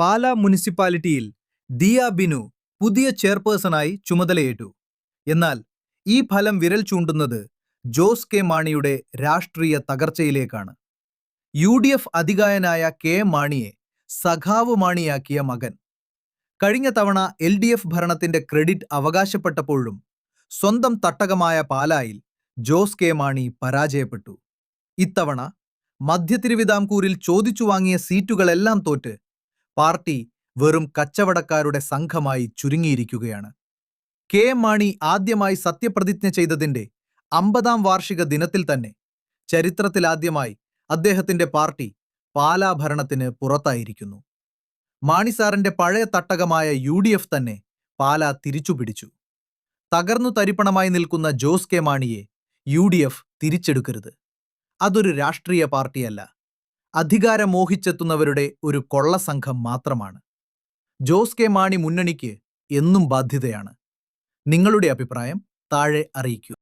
പാല മുനിസിപ്പാലിറ്റിയിൽ ദിയ ബിനു പുതിയ ചെയർപേഴ്സണായി ചുമതലയേറ്റു. എന്നാൽ ഈ ഫലം വിരൽ ചൂണ്ടുന്നത് ജോസ് കെ മാണിയുടെ രാഷ്ട്രീയ തകർച്ചയിലേക്കാണ്. യു ഡി എഫ് അധികായനായ കെ മാണിയെ സഖാവ് മാണിയാക്കിയ മകൻ. കഴിഞ്ഞ തവണ എൽ ഡി എഫ് ഭരണത്തിന്റെ ക്രെഡിറ്റ് അവകാശപ്പെട്ടപ്പോഴും സ്വന്തം തട്ടകമായ പാലായിൽ ജോസ് കെ മാണി പരാജയപ്പെട്ടു. ഇത്തവണ മധ്യ തിരുവിതാംകൂറിൽ ചോദിച്ചു വാങ്ങിയ സീറ്റുകളെല്ലാം തോറ്റ് പാർട്ടി വെറും കച്ചവടക്കാരുടെ സംഘമായി ചുരുങ്ങിയിരിക്കുകയാണ്. കെ. മാണി ആദ്യമായി സത്യപ്രതിജ്ഞ ചെയ്തതിന്റെ അമ്പതാം വാർഷിക ദിനത്തിൽ തന്നെ ചരിത്രത്തിലാദ്യമായി അദ്ദേഹത്തിന്റെ പാർട്ടി പാലാ ഭരണത്തിന് പുറത്തായിരിക്കുന്നു. മാണി സാറിന്റെ പഴയ തട്ടകമായ യു ഡി എഫ് തന്നെ പാല തിരിച്ചുപിടിച്ചു. തകർന്നു തരിപ്പണമായി നിൽക്കുന്ന ജോസ് കെ. മാണിയെ യു ഡി എഫ് തിരിച്ചെടുക്കരുത്. അതൊരു രാഷ്ട്രീയ പാർട്ടിയല്ല. അധികാരം മോഹിച്ചെത്തുന്നവരുടെ ഒരു കൊള്ളസംഘം മാത്രമാണ്. ജോസ് കെ മാണി മുന്നണിക്ക് എന്നും ബാധ്യതയാണ്. നിങ്ങളുടെ അഭിപ്രായം താഴെ അറിയിക്കൂ.